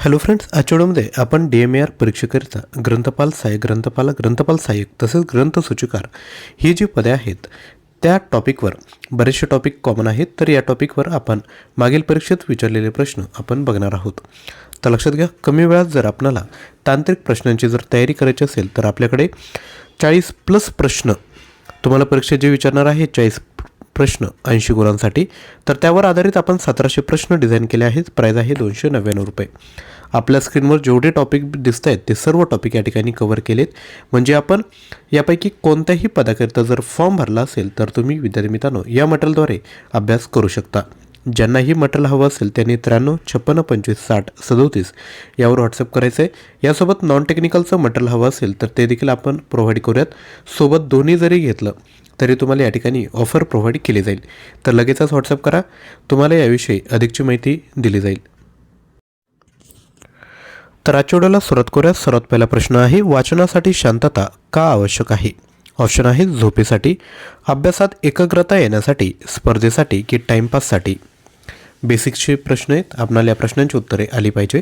Hello friends आजच्या व्हिडिओमध्ये आपण डी एम ए आर परीक्षेकरिता ग्रंथपाल सहाय्यक ग्रंथपाल ग्रंथपाल सहाय्यक तसेच ग्रंथसूचिकार ही जी पदे आहेत त्या टॉपिकवर बरेचसे टॉपिक कॉमन आहेत. तर या टॉपिकवर आपण मागील परीक्षेत विचारलेले प्रश्न आपण बघणार आहोत. तर लक्षात घ्या कमी वेळात जर आपणाला तांत्रिक प्रश्नांची जर तयारी करायची असेल तर आपल्याकडे चाळीस प्लस प्रश्न तुम्हाला परीक्षेत जे विचारणार आहे. चाळीस प्रश्न ऐंशी गुणांसाठी. तर त्यावर आधारित आपण सतराशे प्रश्न डिझाईन केले आहेत. प्राईज आहे दोनशे नव्याण्णव रुपये. आपल्या स्क्रीनवर जेवढे टॉपिक दिसत आहेत ते सर्व टॉपिक या ठिकाणी कव्हर केलेत. म्हणजे आपण यापैकी कोणत्याही पदाकरिता जर फॉर्म भरला असेल तर तुम्ही विद्यार्थी मित्रांनो या मटेरियलद्वारे अभ्यास करू शकता. ज्यांनाही मटेरियल हवं असेल त्यांनी त्र्याण्णव छप्पन्न पंचवीस साठ सदोतीस यावर व्हॉट्सअप करायचं आहे यासोबत नॉन टेक्निकलचं मटेरियल हवं असेल तर ते देखील आपण प्रोव्हाइड करूयात. सोबत दोन्ही जरी घेतलं तरी तुम्हाला या ठिकाणी ऑफर प्रोव्हाइड केली जाईल. तर लगेचच व्हॉट्सअप करा. तुम्हाला याविषयी अधिकची माहिती दिली जाईल. तर आजच्या सुरुवात करूया. सर्वात पहिला प्रश्न आहे वाचनासाठी शांतता का आवश्यक आहे? ऑप्शन आहे झोपेसाठी. अभ्यासात एकाग्रता येण्यासाठी स्पर्धेसाठी की टाईमपाससाठी बेसिकचे प्रश्न आहेत. आपणाला या प्रश्नांची उत्तरे आली पाहिजे.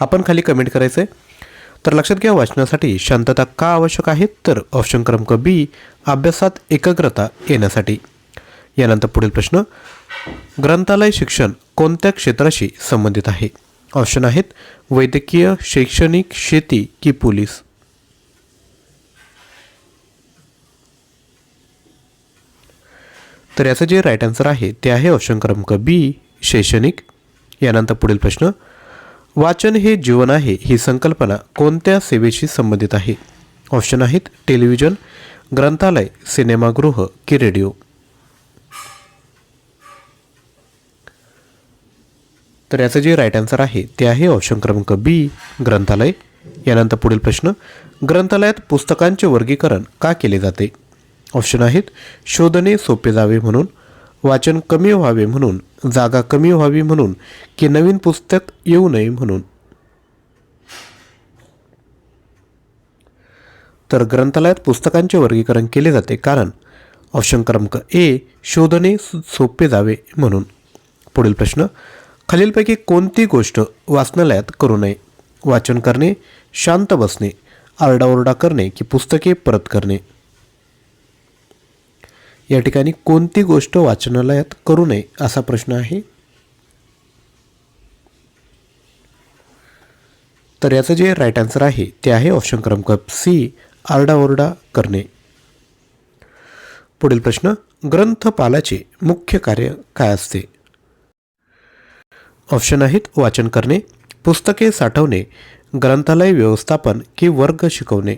आपण खाली कमेंट करायचं आहे तर लक्षात घ्या वाचनासाठी शांतता का आवश्यक आहे? तर ऑप्शन क्रमांक बी अभ्यासात एकाग्रता येण्यासाठी. यानंतर पुढील प्रश्न ग्रंथालय शिक्षण कोणत्या क्षेत्राशी संबंधित आहे? ऑप्शन आहेत वैद्यकीय शैक्षणिक शेती की पोलीस. तर याचं जे राईट आन्सर आहे ते आहे ऑप्शन क्रमांक बी शैक्षणिक. यानंतर पुढील प्रश्न वाचन हे जीवन आहे ही संकल्पना कोणत्या सेवेशी संबंधित आहे? ऑप्शन आहेत टेलिव्हिजन ग्रंथालय सिनेमागृह की रेडिओ. तर याचं जे राईट आन्सर आहे ते आहे ऑप्शन क्रमांक बी ग्रंथालय. यानंतर पुढील प्रश्न ग्रंथालयात पुस्तकांचे वर्गीकरण का केले जाते? ऑप्शन आहेत शोधणे सोपे जावे म्हणून वाचन कमी व्हावे म्हणून जागा कमी व्हावी म्हणून की नवीन पुस्तक येऊ नये म्हणून. तर ग्रंथालयात पुस्तकांचे वर्गीकरण केले जाते कारण ऑप्शन क्रमांक ए शोधणे सोपे जावे म्हणून. पुढील प्रश्न खालीलपैकी कोणती गोष्ट वाचनालयात करू नये? वाचन करणे शांत बसणे आरडाओरडा करणे की पुस्तके परत करणे? या ठिकाणी कोणती गोष्ट वाचनालयात करू नये असा प्रश्न आहे? तर याचं जे राईट आन्सर आहे ते आहे ऑप्शन क्रमांक सी आरडाओरडा करणे. पुढील प्रश्न ग्रंथपालाचे मुख्य कार्य काय असते? ऑप्शन आहेत वाचन करणे पुस्तके साठवणे ग्रंथालय व्यवस्थापन की वर्ग शिकवणे.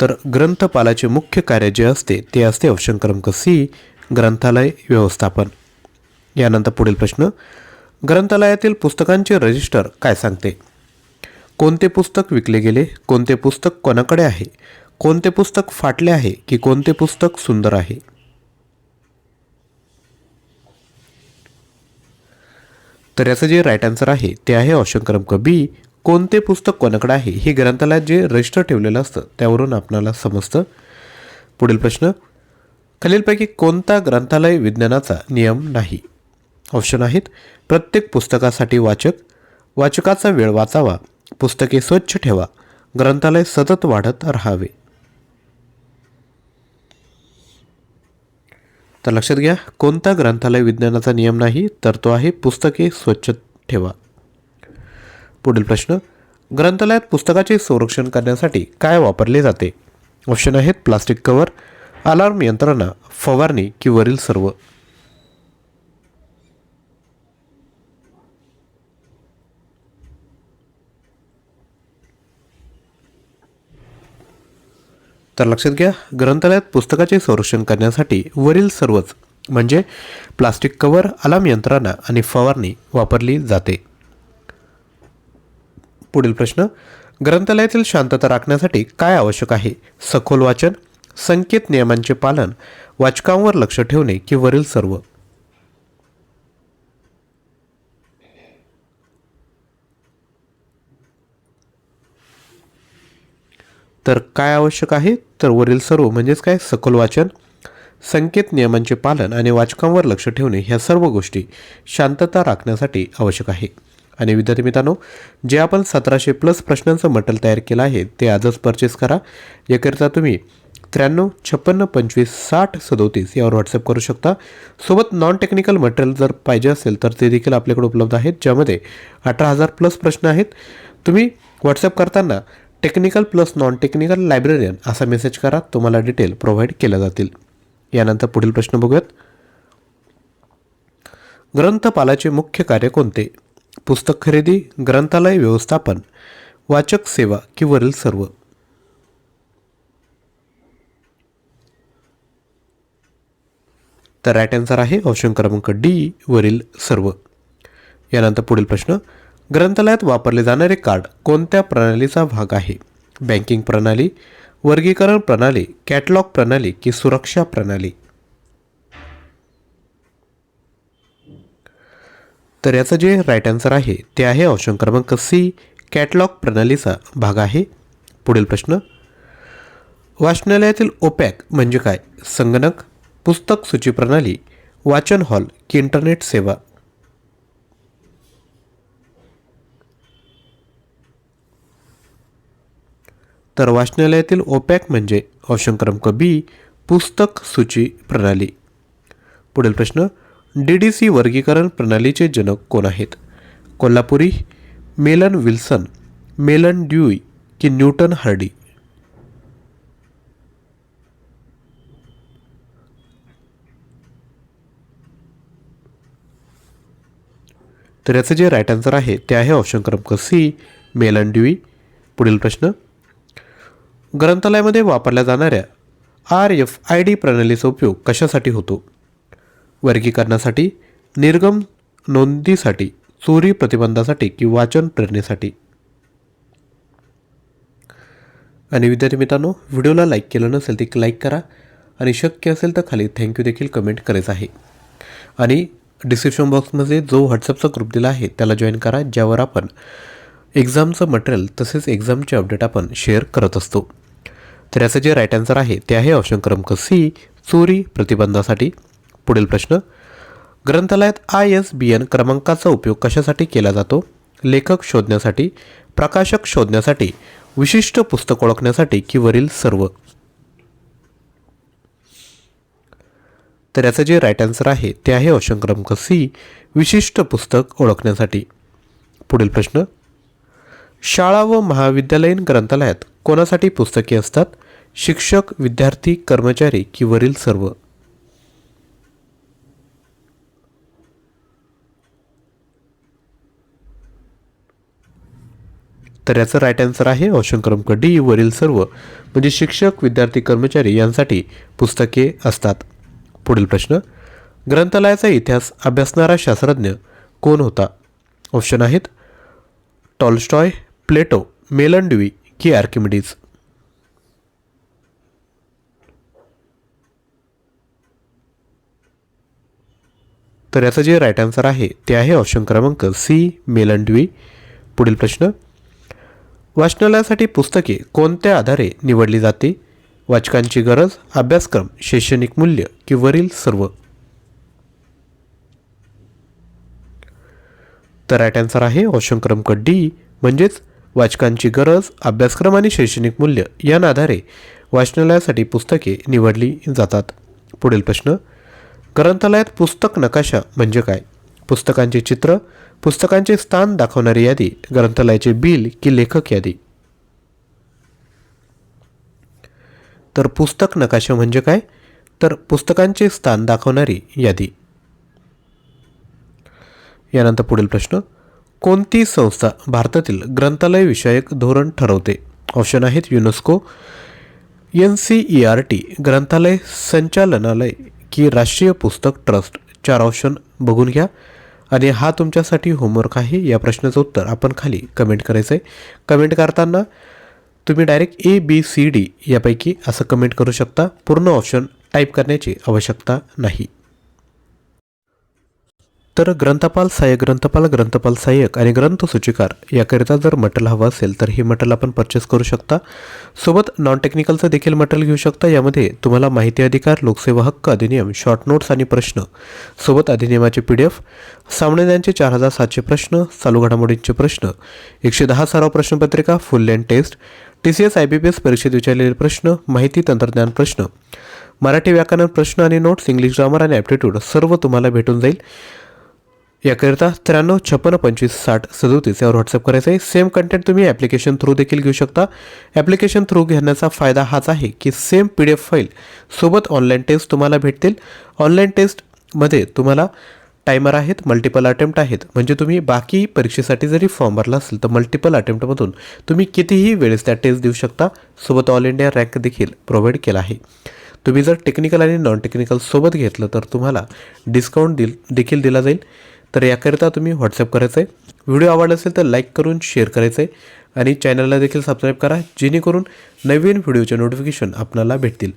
तर ग्रंथपालाचे मुख्य कार्य जे असते ते असते ऑप्शन क्रमांक सी ग्रंथालय व्यवस्थापन. यानंतर पुढील प्रश्न ग्रंथालयातील पुस्तकांचे रजिस्टर काय सांगते? कोणते पुस्तक विकले गेले कोणते पुस्तक कोणाकडे आहे कोणते पुस्तक फाटले आहे की कोणते पुस्तक सुंदर आहे? तर याचं जे राईट आन्सर आहे ते आहे ऑप्शन क्रमांक बी कोणते पुस्तक कोणाकडे आहे? हे ग्रंथालयात जे रजिस्टर ठेवलेलं असतं त्यावरून आपणाला समजतं. पुढील प्रश्न. खालीलपैकी कोणता ग्रंथालय विज्ञानाचा नियम नाही? ऑप्शन आहेत प्रत्येक पुस्तकासाठी वाचक. वाचकाचा वेळ वाचावा पुस्तके स्वच्छ ठेवा. ग्रंथालय सतत वाढत राहावे. तर लक्षात घ्या कोणता ग्रंथालय विज्ञानाचा नियम नाही तर तो आहे पुस्तके स्वच्छ ठेवा. पुढील प्रश्न ग्रंथालयात पुस्तकाचे संरक्षण करण्यासाठी काय वापरले जाते? ऑप्शन आहेत प्लास्टिक कवर अलार्म यंत्रणा फवारणी की वरील सर्व. तर लक्षात घ्या ग्रंथालयात पुस्तकाचे संरक्षण करण्यासाठी वरील सर्वच म्हणजे प्लास्टिक कवर अलार्म यंत्रणा आणि फवारणी वापरली जाते. पुढील प्रश्न ग्रंथालयातील शांतता राखण्यासाठी काय आवश्यक आहे? सखोल वाचन संकेत नियमांचे पालन वाचकांवर लक्ष ठेवणे की वरील सर्व? तर काय आवश्यक आहे? तर वरील सर्व म्हणजेच काय? सखोल वाचन संकेत नियमांचे पालन आणि वाचकांवर लक्ष ठेवणे ह्या सर्व गोष्टी शांतता राखण्यासाठी आवश्यक आहे. आणि विद्यार्थी मित्रांनो जे आपण सतराशे प्लस प्रश्नांचं मटल तयार केलं आहे ते आजच परचेस करा. याकरिता तुम्ही त्र्याण्णव छप्पन्न पंचवीस साठ सदोतीस यावर व्हॉट्सअप करू शकता. सोबत नॉन टेक्निकल मटेरियल जर पाहिजे असेल तर ते देखील आपल्याकडे उपलब्ध आहेत ज्यामध्ये अठरा हजार प्लस प्रश्न आहेत. तुम्ही व्हॉट्सअप करताना technical plus non technical librarian असा मेसेज करा तुम्हाला डिटेल प्रोव्हाइड केल्या जातील. यानंतर पुढील प्रश्न बघूयात. ग्रंथपालाचे मुख्य कार्य कोणते? पुस्तक खरेदी ग्रंथालय व्यवस्थापन वाचक सेवा कि वरील सर्व? तर राईट आन्सर आहे ऑप्शन क्रमांक डी वरील सर्व. यानंतर पुढील प्रश्न. ग्रंथालयात वापरले जाणारे कार्ड कोणत्या प्रणालीचा भाग आहे? बँकिंग प्रणाली वर्गीकरण प्रणाली कॅटलॉग प्रणाली की सुरक्षा प्रणाली? तर याचं जे राईट आन्सर आहे ते आहे ऑप्शन क्रमांक सी कॅटलॉग प्रणालीचा भाग आहे. पुढील प्रश्न. वाचनालयातील ओपॅक म्हणजे काय? संगणक पुस्तक सूची प्रणाली वाचन हॉल की इंटरनेट सेवा? तर वाचनालयातील ओपॅक म्हणजे ऑप्शन क्रमांक बी पुस्तक सूची प्रणाली. पुढील प्रश्न डी डी सी वर्गीकरण प्रणालीचे जनक कोण आहेत? कोल्हापुरी मेलन विल्सन मेलन ड्यूई की न्यूटन हार्डी? तर याचं जे राईट आन्सर आहे ते आहे ऑप्शन क्रमांक सी मेलन ड्यूई. पुढील प्रश्न ग्रंथालयामध्ये वापरल्या जाणाऱ्या आर एफ आय डी प्रणालीचा उपयोग कशासाठी होतो? वर्गीकरणासाठी निर्गम नोंदीसाठी चोरी प्रतिबंधासाठी की वाचन प्रेरणेसाठी? आणि विद्यार्थी मित्रांनो व्हिडिओला लाईक केलं नसेल तर लाईक करा आणि शक्य असेल तर खाली थँक्यू देखील कमेंट करायचं आहे. आणि डिस्क्रिप्शन बॉक्समध्ये जो व्हॉट्सअपचा ग्रुप दिला आहे त्याला जॉईन करा ज्यावर आपण एक्झामचं मटेरियल तसेच एक्झामचे अपडेट आपण शेअर करत असतो. तर याचं जे राईट आन्सर आहे ते आहे ऑप्शन क्रमांक सी चोरी प्रतिबंधासाठी. पुढील प्रश्न. ग्रंथालयात आय एस बी एन क्रमांकाचा उपयोग कशासाठी केला जातो? लेखक शोधण्यासाठी प्रकाशक शोधण्यासाठी विशिष्ट पुस्तक ओळखण्यासाठी की वरील सर्व? तर याचं जे राईट आन्सर आहे ते आहे ऑप्शन क्रमांक सी विशिष्ट पुस्तक ओळखण्यासाठी. पुढील प्रश्न. शाळा व महाविद्यालयीन ग्रंथालयात कोणासाठी पुस्तके असतात? शिक्षक विद्यार्थी कर्मचारी की वरील सर्व? तर याचं राईट आन्सर आहे ऑप्शन क्रमांक डी वरील सर्व. म्हणजे शिक्षक विद्यार्थी कर्मचारी यांसाठी पुस्तके असतात. पुढील प्रश्न. ग्रंथालयाचा इतिहास अभ्यासणारा शास्त्रज्ञ कोण होता? ऑप्शन आहेत टॉलस्टॉय प्लेटो मेलन ड्युई की आर्किमिडीज? तर याचं जे राईट आन्सर आहे ते आहे ऑप्शन क्रमांक सी मेलन पुढील प्रश्न. वाचनालयासाठी पुस्तके कोणत्या आधारे निवडली जाते? वाचकांची गरज अभ्यासक्रम शैक्षणिक मूल्य की वरील सर्व. तर राईट आन्सर आहे ऑप्शन क्रमांक डी म्हणजेच वाचकांची गरज अभ्यासक्रम आणि शैक्षणिक मूल्य यांना आधारे वाचनालयासाठी पुस्तके निवडली जातात. पुढील प्रश्न ग्रंथालयात पुस्तक नकाशा म्हणजे काय? पुस्तकांचे चित्र पुस्तकांचे स्थान दाखवणारी यादी ग्रंथालयाचे बिल की लेखक यादी? तर पुस्तक नकाशा म्हणजे काय? तर पुस्तकांचे स्थान दाखवणारी यादी. यानंतर पुढील प्रश्न कोणती संस्था भारतातील ग्रंथालय विषयक धोरण ठरवते? ऑप्शन आहेत UNESCO N C E R T ग्रंथालय संचालनालय की राष्ट्रीय पुस्तक ट्रस्ट. चार ऑप्शन बघून घ्या. आणि हा तुमच्यासाठी होमवर्क आहे. या प्रश्नाचं उत्तर आपण खाली कमेंट करायचं आहे कमेंट करताना तुम्ही direct A B C D यापैकी असं कमेंट करू शकता. पूर्ण ऑप्शन टाईप करण्याची आवश्यकता नाही. तर ग्रंथपाल सहाय्यक ग्रंथपाल ग्रंथपाल सहाय्यक आणि ग्रंथ सूचिकार याकरिता जर मटेरियल हवं असेल तर हे मटेरियल आपण परचेस करू शकता. सोबत नॉन टेक्निकलचं देखील मटेरियल घेऊ शकता. यामध्ये तुम्हाला माहिती अधिकार लोकसेवा हक्क अधिनियम शॉर्ट नोट्स आणि प्रश्न. सोबत अधिनियमाचे पी डी एफ सामनेदांचे चार हजार सातशे प्रश्न चालू घडामोडींचे प्रश्न एकशे दहा सराव प्रश्नपत्रिका full length test T C S I B P S परीक्षेत विचारलेले प्रश्न माहिती तंत्रज्ञान प्रश्न. मराठी व्याकरण प्रश्न आणि नोट्स इंग्लिश ग्रामर आणि ॲप्टिट्यूड सर्व तुम्हाला भेटून जाईल. याकरिता त्र्याण्णव छप्पन्न पंचवीस साठ सदोतीस यावर व्हॉट्सअप करायचं आहे सेम कंटेंट तुम्ही ॲप्लिकेशन थ्रू देखील घेऊ शकता. ॲप्लिकेशन थ्रू घेण्याचा फायदा हाच आहे की same P D F file सोबत ऑनलाईन टेस्ट तुम्हाला भेटतील. ऑनलाईन टेस्टमध्ये तुम्हाला टायमर आहेत मल्टिपल अटेम्प्ट आहेत. म्हणजे तुम्ही बाकी परीक्षेसाठी जरी फॉर्म भरला असेल तर मल्टिपल अटेम्प्टमधून तुम्ही कितीही वेळेस त्या टेस्ट देऊ शकता. सोबत ऑल इंडिया रँक देखील प्रोव्हाइड केला आहे. तुम्ही जर टेक्निकल आणि नॉन टेक्निकल सोबत घेतलं तर तुम्हाला डिस्काउंट दिल देखील दिला जाईल. तर याकरिता तुम्ही व्हॉट्सअप करायचं आहे व्हिडिओ आवडला असेल तर लाईक करून शेअर करायचं आहे आणि चॅनलला देखील सबस्क्राईब करा जेणेकरून नवीन व्हिडिओचे नोटिफिकेशन आपल्याला भेटतील.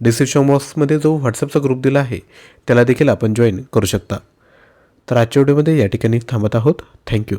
डिस्क्रिप्शन बॉक्समध्ये जो व्हॉट्सअपचा ग्रुप दिला आहे त्याला देखील आपण जॉईन करू शकता. तर आजच्या व्हिडिओमध्ये या ठिकाणी थांबत आहोत. थँक्यू